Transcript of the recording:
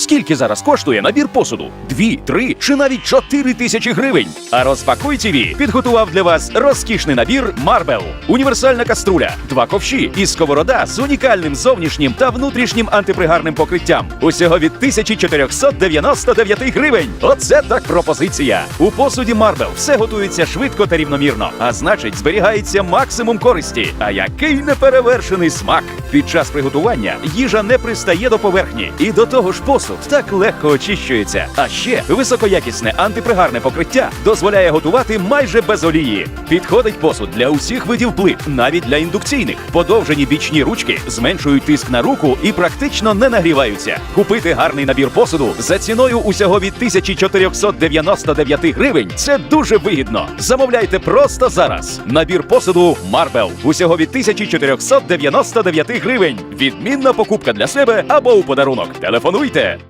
Скільки зараз коштує набір посуду? Дві, три чи навіть чотири тисячі гривень. А розпакуй ТВ підготував для вас розкішний набір Марбел. Універсальна каструля, два ковші і сковорода з унікальним зовнішнім та внутрішнім антипригарним покриттям. Усього від 1499 гривень. Оце так пропозиція. У посуді Марбел все готується швидко та рівномірно, а значить, зберігається максимум користі. А який неперевершений смак! Під час приготування їжа не пристає до поверхні, і до того ж посуд так легко очищується. А ще високоякісне антипригарне покриття дозволяє готувати майже без олії. Підходить посуд для усіх видів плит, навіть для індукційних. Подовжені бічні ручки зменшують тиск на руку і практично не нагріваються. Купити гарний набір посуду за ціною усього від 1499 гривень. Це дуже вигідно. Замовляйте просто зараз. Набір посуду Марбел усього від 1499 гривень. Відмінна покупка для себе або у подарунок. Телефонуйте